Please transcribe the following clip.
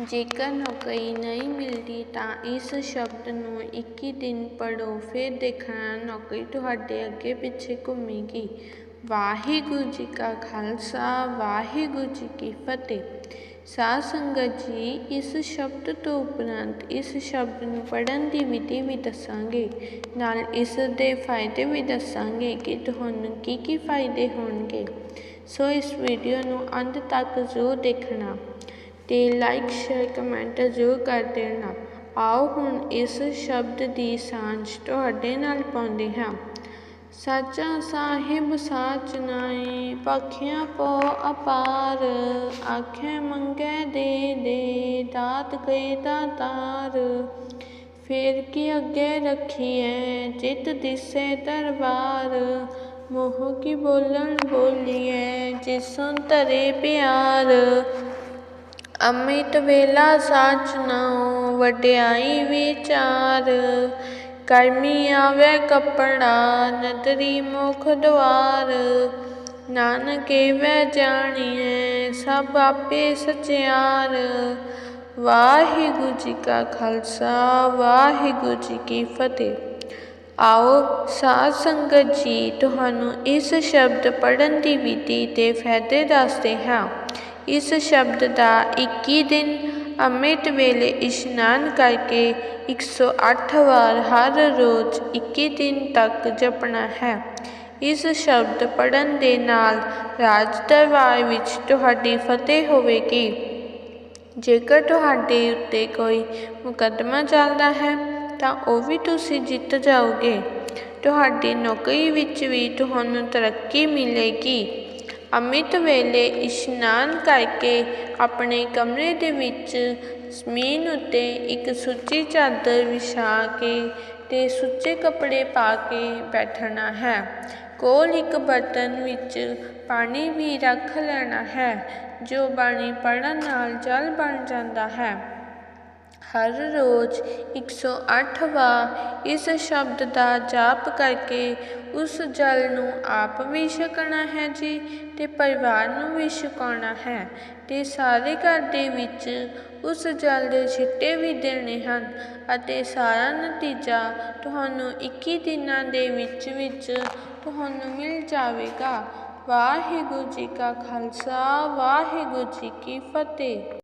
ਜੇਕਰ ਨੌਕਰੀ ਨਹੀਂ ਮਿਲਦੀ ਤਾਂ ਇਸ ਸ਼ਬਦ ਨੂੰ ਇੱਕੀ ਦਿਨ ਪੜ੍ਹੋ, ਫਿਰ ਦੇਖਣਾ ਨੌਕਰੀ ਤੁਹਾਡੇ ਅੱਗੇ ਪਿੱਛੇ ਘੁੰਮੇਗੀ। ਵਾਹਿਗੁਰੂ ਜੀ ਕਾ ਖਾਲਸਾ, ਵਾਹਿਗੁਰੂ ਜੀ ਕੀ ਫਤਿਹ। ਸਾਧ ਸੰਗਤ ਜੀ, ਇਸ ਸ਼ਬਦ ਤੋਂ ਉਪਰੰਤ ਇਸ ਸ਼ਬਦ ਨੂੰ ਪੜ੍ਹਨ ਦੀ ਵਿਧੀ ਵੀ ਦੱਸਾਂਗੇ। ਨਾਲ ਇਸ ਦੇ ਫਾਇਦੇ ਵੀ ਦੱਸਾਂਗੇ ਕਿ ਤੁਹਾਨੂੰ ਕੀ ਕੀ ਫਾਇਦੇ ਹੋਣਗੇ। ਸੋ ਇਸ ਵੀਡੀਓ ਨੂੰ ਅੰਤ ਤੱਕ ਜ਼ਰੂਰ ਦੇਖਣਾ। ਅਤੇ ਲਾਈਕ ਸ਼ੇਅਰ ਕਮੈਂਟ ਜ਼ਰੂਰ ਕਰ ਦੇਣਾ। ਆਓ ਹੁਣ ਇਸ ਸ਼ਬਦ ਦੀ ਸਾਂਝ ਤੁਹਾਡੇ ਨਾਲ ਪਾਉਂਦੇ ਹਾਂ। ਸਾਚਾ ਸਾਹਿਬ ਸਾਚ ਨਾਏ ਪਖਿਆ ਪੋ ਅਪਾਰ। ਆਖੇ ਮੰਗੇ ਦੇ ਦੇ ਦਾਤ ਕੈ ਦਾਤਾਰ ਫੇਰ ਕੀ ਅੱਗੇ ਰੱਖੀਐ, ਜਿਤ ਦਿਸੇ ਦਰਬਾਰ। ਮੋਹ ਕੀ ਬੋਲਣ ਬੋਲੀਐ, ਜਿਸੋਂ ਧਰੇ ਪਿਆਰ। ਅੰਮ੍ਰਿਤ ਵੇਲਾ ਸਾਚ ਨਾਉ, ਵਡਿਆਈ ਵਿਚਾਰ। ਕਰਮੀ ਆਵੇ ਕੱਪੜਾ, ਨਦਰੀ ਮੁਖ ਦਵਾਰ। ਨਾਨਕੇ ਵੈ ਜਾਣੀਐ, ਸਭ ਆਪੇ ਸਚਿਆਰ। ਵਾਹਿਗੁਰੂ ਜੀ ਕਾ ਖਾਲਸਾ, ਵਾਹਿਗੁਰੂ ਜੀ ਕੀ ਫਤਿਹ। ਆਓ ਸਾਧ ਸੰਗਤ ਜੀ, ਤੁਹਾਨੂੰ ਇਸ ਸ਼ਬਦ ਪੜ੍ਹਨ ਦੀ ਵਿਧੀ ਤੇ ਫਾਇਦੇ ਦੱਸਦੇ ਹਾਂ। ਇਸ ਸ਼ਬਦ ਦਾ 21 ਦਿਨ ਅੰਮ੍ਰਿਤ ਵੇਲੇ ਇਸ਼ਨਾਨ ਕਰਕੇ 108 ਵਾਰ ਹਰ ਰੋਜ਼ 21 ਦਿਨ ਤੱਕ ਜਪਣਾ ਹੈ। ਇਸ ਸ਼ਬਦ ਪੜਨ ਦੇ ਨਾਲ ਰਾਜ ਦਰਬਾਰ ਵਿੱਚ ਤੁਹਾਡੀ ਫਤਿਹ ਹੋਵੇਗੀ। ਜੇਕਰ ਤੁਹਾਡੇ ਉੱਤੇ ਕੋਈ ਮੁਕੱਦਮਾ ਚੱਲਦਾ ਹੈ, ਤਾਂ ਉਹ ਵੀ ਤੁਸੀਂ ਜਿੱਤ ਜਾਓਗੇ। ਤੁਹਾਡੀ ਨੌਕਰੀ ਵਿੱਚ ਵੀ ਤੁਹਾਨੂੰ ਤਰੱਕੀ ਮਿਲੇਗੀ। ਅੰਮ੍ਰਿਤ ਵੇਲੇ ਇਸ਼ਨਾਨ ਕਰਕੇ ਆਪਣੇ ਕਮਰੇ ਦੇ ਵਿੱਚ ਜ਼ਮੀਨ ਉੱਤੇ ਇੱਕ ਸੁੱਚੀ ਚਾਦਰ ਵਿਛਾ ਕੇ ਤੇ ਸੁੱਚੇ ਕੱਪੜੇ ਪਾ ਕੇ ਬੈਠਣਾ ਹੈ। ਕੋਲ ਇੱਕ ਬਰਤਨ ਵਿੱਚ ਪਾਣੀ ਵੀ ਰੱਖ ਲੈਣਾ ਹੈ, ਜੋ ਬਾਣੀ ਪੜਨ ਨਾਲ ਜਲ ਬਣ ਜਾਂਦਾ ਹੈ। ਹਰ ਰੋਜ਼ 108 ਵਾਰ ਇਸ ਸ਼ਬਦ ਦਾ ਜਾਪ ਕਰਕੇ ਉਸ ਜਲ ਨੂੰ ਆਪ ਵੀ ਛਕਣਾ ਹੈ ਜੀ ਅਤੇ ਪਰਿਵਾਰ ਨੂੰ ਵੀ ਛਕਾਉਣਾ ਹੈ ਅਤੇ ਸਾਰੇ ਘਰ ਦੇ ਵਿੱਚ ਉਸ ਜਲ ਦੇ ਛਿੱਟੇ ਵੀ ਦੇਣੇ ਹਨ ਅਤੇ ਸਾਰਾ ਨਤੀਜਾ ਤੁਹਾਨੂੰ 21 ਦਿਨਾਂ ਦੇ ਵਿੱਚ ਵਿੱਚ ਤੁਹਾਨੂੰ ਮਿਲ ਜਾਵੇਗਾ। ਵਾਹਿਗੁਰੂ ਜੀ ਕਾ ਖਾਲਸਾ, ਵਾਹਿਗੁਰੂ ਜੀ ਕੀ ਫਤਿਹ।